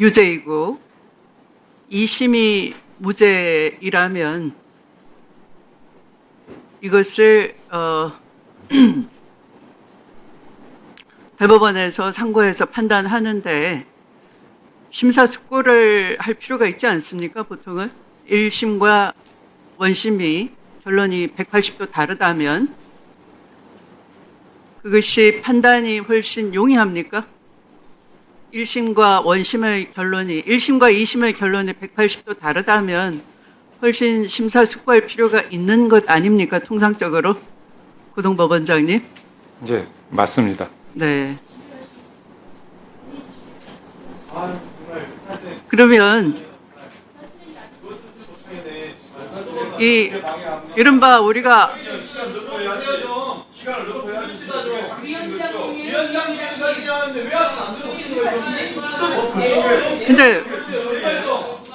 유죄이고 2심이 무죄이라면 이것을 어, 대법원에서 상고해서 판단하는데 심사숙고를 할 필요가 있지 않습니까? 보통은 1심과 원심이 결론이 180도 다르다면 그것이 판단이 훨씬 용이합니까? 1심과 원심의 결론이 1심과 2심의 결론이 180도 다르다면 훨씬 심사숙고할 필요가 있는 것 아닙니까? 통상적으로 고동 법원장님. 예, 맞습니다. 네. 그러면 이 이른바 우리가 근데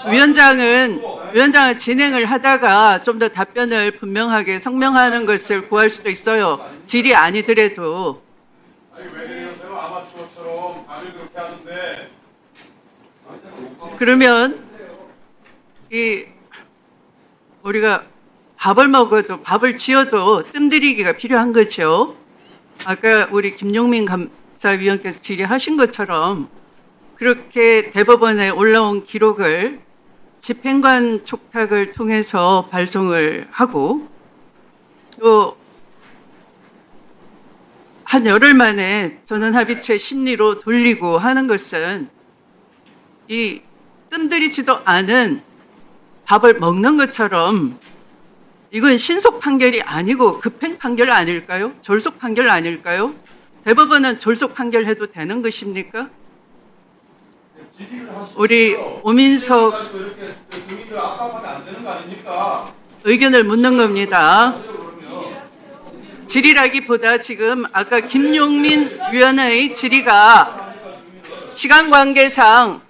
위원장은 위원장은 진행을 하다가 좀 더 답변을 분명하게 성명하는 것을 구할 수도 있어요. 질이 아니더라도. 그러면 이 우리가 밥을 먹어도 밥을 지어도 뜸들이기가 필요한 거죠. 아까 우리 김용민 감 사위원께서 질의하신 것처럼 그렇게 대법원에 올라온 기록을 집행관 촉탁을 통해서 발송을 하고 또 한 열흘 만에 전원 합의체 심리로 돌리고 하는 것은 이 뜸들이지도 않은 밥을 먹는 것처럼 이건 신속 판결이 아니고 급행 판결 아닐까요? 졸속 판결 아닐까요? 대법원은 졸속 판결해도 되는 것입니까? 우리 오민석? 의견을 묻는 겁니다. 질의라기보다 지금 아까 김용민 위원의 질의가 시간 관계상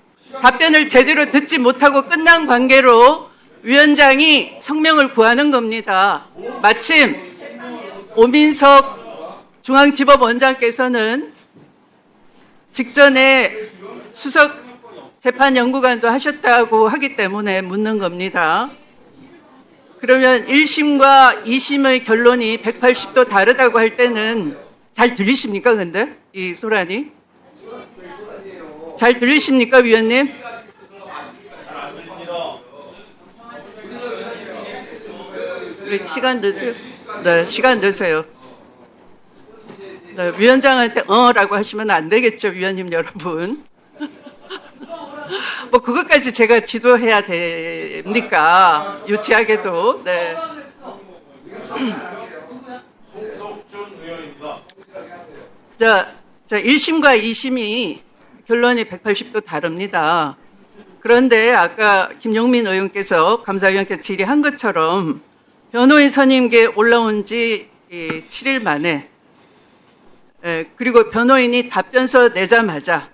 답변을 제대로 듣지 못하고 끝난 관계로 위원장이 성명을 구하는 겁니다. 마침 오민석 중앙지법 원장께서는 직전에 수석 재판 연구관도 하셨다고 하기 때문에 묻는 겁니다. 그러면 1심과 2심의 결론이 180도 다르다고 할 때는 잘 들리십니까, 근데? 이 소란이? 잘 들리십니까, 위원님? 네, 시간 드세요. 네, 시간 드세요. 네, 위원장한테 어라고 하시면 안 되겠죠, 위원님 여러분. 뭐 그것까지 제가 지도해야 됩니까? 유치하게도. 네. 자, 자 1심과 2심이 결론이 180도 다릅니다. 그런데 아까 김용민 의원께서 감사위원께 질의한 것처럼 변호인 선임께 올라온 지 7일 만에 에, 그리고 변호인이 답변서 내자마자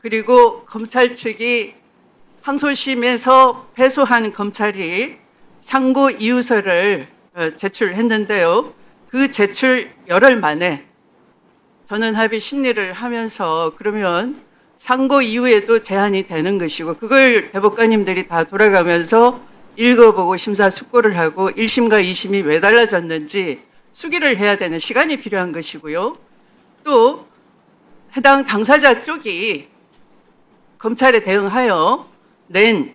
그리고 검찰 측이 항소심에서 패소한 검찰이 상고 이유서를 어, 제출했는데요. 그 제출 열흘 만에 저는 합의 심리를 하면서 그러면 상고 이후에도 제한이 되는 것이고 그걸 대법관님들이 다 돌아가면서 읽어보고 심사숙고를 하고 1심과 2심이 왜 달라졌는지 수기를 해야 되는 시간이 필요한 것이고요. 또 해당 당사자 쪽이 검찰에 대응하여 낸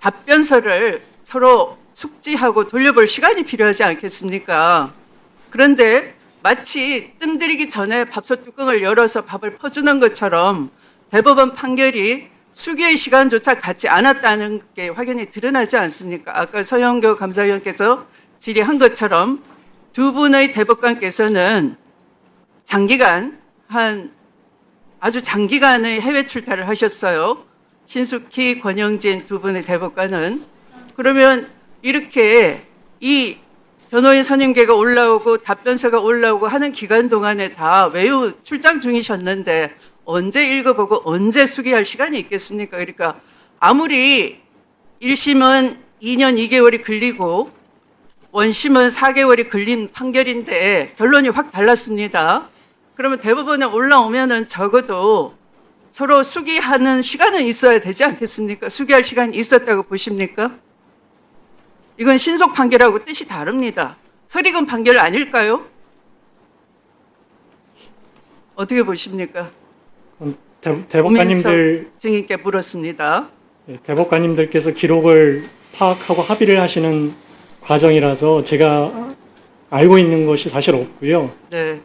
답변서를 서로 숙지하고 돌려볼 시간이 필요하지 않겠습니까? 그런데 마치 뜸들이기 전에 밥솥 뚜껑을 열어서 밥을 퍼주는 것처럼 대법원 판결이 수기의 시간조차 갖지 않았다는 게 확연히 드러나지 않습니까? 아까 서영교 감사위원께서 질의한 것처럼 두 분의 대법관께서는 장기간 한 아주 장기간의 해외 출타를 하셨어요. 신숙희, 권영진 두 분의 대법관은 그러면 이렇게 이 변호인 선임계가 올라오고 답변서가 올라오고 하는 기간 동안에 다 외유 출장 중이셨는데 언제 읽어보고 언제 수기할 시간이 있겠습니까? 그러니까 아무리 1심은 2년 2개월이 걸리고 원심은 4개월이 걸린 판결인데 결론이 확 달랐습니다. 그러면 대법원에 올라오면은 적어도 서로 수기하는 시간은 있어야 되지 않겠습니까? 수기할 시간이 있었다고 보십니까? 이건 신속 판결하고 뜻이 다릅니다. 설익은 판결 아닐까요? 어떻게 보십니까? 대, 대법관님들 증인께 물었습니다. 예, 대법관님들께서 기록을 파악하고 합의를 하시는 과정이라서 제가 알고 있는 것이 사실 없고요. 네.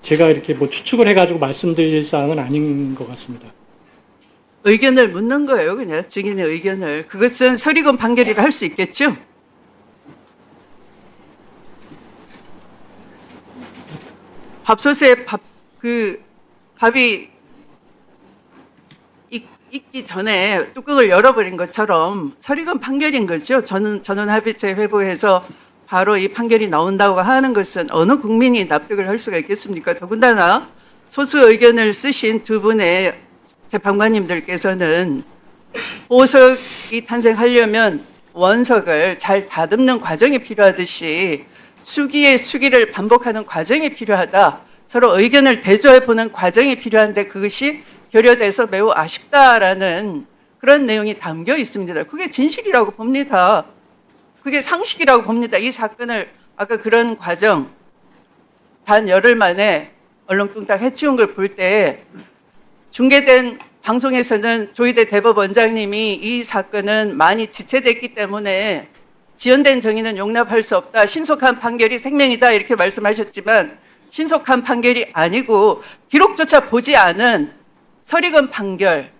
제가 이렇게 뭐 추측을 해가지고 말씀드릴 사항은 아닌 것 같습니다. 의견을 묻는 거예요, 그냥 증인의 의견을. 그것은 설익은 판결이라 할 수 있겠죠? 밥솥에 밥, 그, 밥이 익, 익기 전에 뚜껑을 열어버린 것처럼 설익은 판결인 거죠. 저는, 전원 합의체 회부해서 바로 이 판결이 나온다고 하는 것은 어느 국민이 납득을 할 수가 있겠습니까? 더군다나 소수 의견을 쓰신 두 분의 재판관님들께서는 보석이 탄생하려면 원석을 잘 다듬는 과정이 필요하듯이 수기의 수기를 반복하는 과정이 필요하다. 서로 의견을 대조해 보는 과정이 필요한데 그것이 결여돼서 매우 아쉽다라는 그런 내용이 담겨 있습니다. 그게 진실이라고 봅니다. 그게 상식이라고 봅니다. 이 사건을 아까 그런 과정 단 열흘 만에 얼렁뚱땅 해치운 걸 볼 때 중계된 방송에서는 조희대 대법원장님이 이 사건은 많이 지체됐기 때문에 지연된 정의는 용납할 수 없다. 신속한 판결이 생명이다. 이렇게 말씀하셨지만 신속한 판결이 아니고 기록조차 보지 않은 설익은 판결,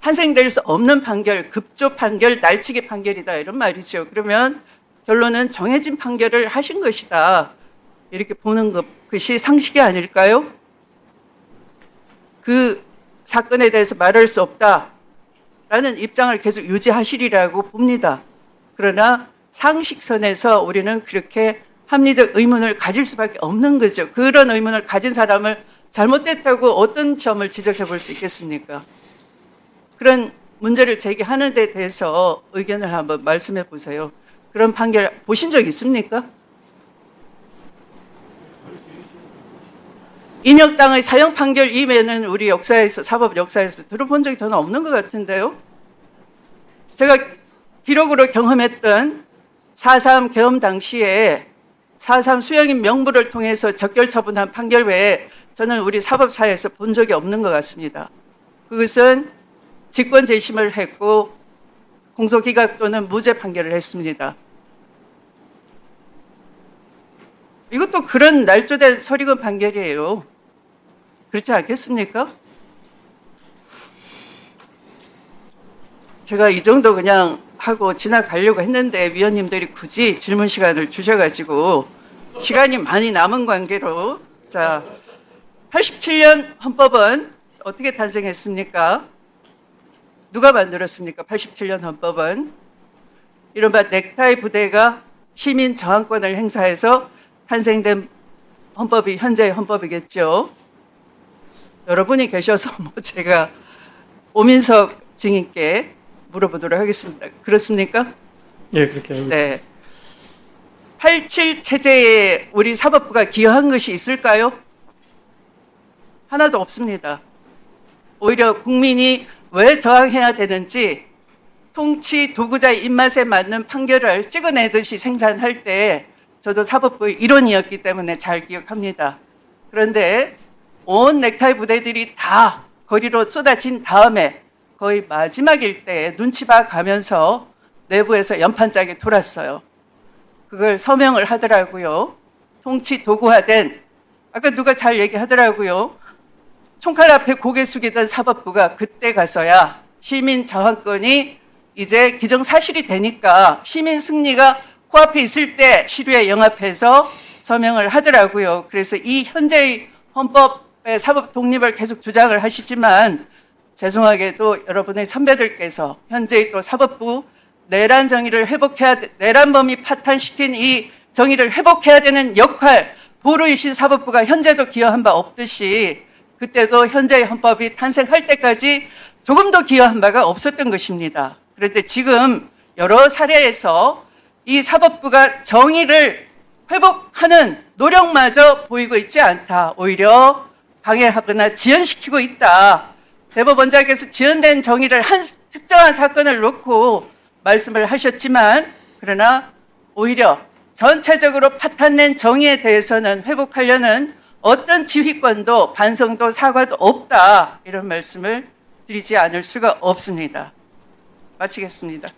탄생될 수 없는 판결, 급조 판결, 날치기 판결이다. 이런 말이죠. 그러면 결론은 정해진 판결을 하신 것이다. 이렇게 보는 것, 것이 상식이 아닐까요? 그 사건에 대해서 말할 수 없다라는 입장을 계속 유지하시리라고 봅니다. 그러나 상식선에서 우리는 그렇게 합리적 의문을 가질 수밖에 없는 거죠. 그런 의문을 가진 사람을 잘못됐다고 어떤 점을 지적해 볼 수 있겠습니까? 그런 문제를 제기하는 데 대해서 의견을 한번 말씀해 보세요. 그런 판결 보신 적 있습니까? 인혁당의 사형 판결 이외에는 우리 역사에서 사법 역사에서 들어본 적이 저는 없는 것 같은데요. 제가 기록으로 경험했던 4.3 계엄 당시에 4.3 수령인 명부를 통해서 적결 처분한 판결 외에 저는 우리 사법사에서 본 적이 없는 것 같습니다. 그것은 직권 재심을 했고 공소기각 또는 무죄 판결을 했습니다. 이것도 그런 날조된 서리건 판결이에요. 그렇지 않겠습니까? 제가 이 정도 그냥 하고 지나가려고 했는데 위원님들이 굳이 질문 시간을 주셔가지고 시간이 많이 남은 관계로 자 87년 헌법은 어떻게 탄생했습니까? 누가 만들었습니까? 87년 헌법은 이른바 넥타이 부대가 시민 저항권을 행사해서 탄생된 헌법이 현재의 헌법이겠죠. 여러분이 계셔서 뭐 제가 오민석 증인께 물어보도록 하겠습니다. 그렇습니까? 예, 그렇게 알고 네. 87 체제에 우리 사법부가 기여한 것이 있을까요? 하나도 없습니다. 오히려 국민이 왜 저항해야 되는지 통치 도구자의 입맛에 맞는 판결을 찍어내듯이 생산할 때 저도 사법부의 일원이었기 때문에 잘 기억합니다. 그런데 온 넥타이 부대들이 다 거리로 쏟아진 다음에 거의 마지막일 때 눈치 봐 가면서 내부에서 연판짝이 돌았어요. 그걸 서명을 하더라고요. 통치 도구화된 아까 누가 잘 얘기하더라고요. 총칼 앞에 고개 숙이던 사법부가 그때 가서야 시민 저항권이 이제 기정사실이 되니까 시민 승리가 코앞에 있을 때 시류에 영합해서 서명을 하더라고요. 그래서 이 현재의 헌법의 사법 독립을 계속 주장을 하시지만 죄송하게도 여러분의 선배들께서 현재의 또 사법부 내란 정의를 회복해야 돼- 내란범이 파탄시킨 이 정의를 회복해야 되는 역할 보루이신 사법부가 현재도 기여한 바 없듯이 그때도 현재의 헌법이 탄생할 때까지 조금도 기여한 바가 없었던 것입니다. 그런데 지금 여러 사례에서 이 사법부가 정의를 회복하는 노력마저 보이고 있지 않다. 오히려 방해하거나 지연시키고 있다. 대법원장께서 지연된 정의를 한 특정한 사건을 놓고 말씀을 하셨지만 그러나 오히려 전체적으로 파탄낸 정의에 대해서는 회복하려는 어떤 지휘권도 반성도 사과도 없다 이런 말씀을 드리지 않을 수가 없습니다. 마치겠습니다.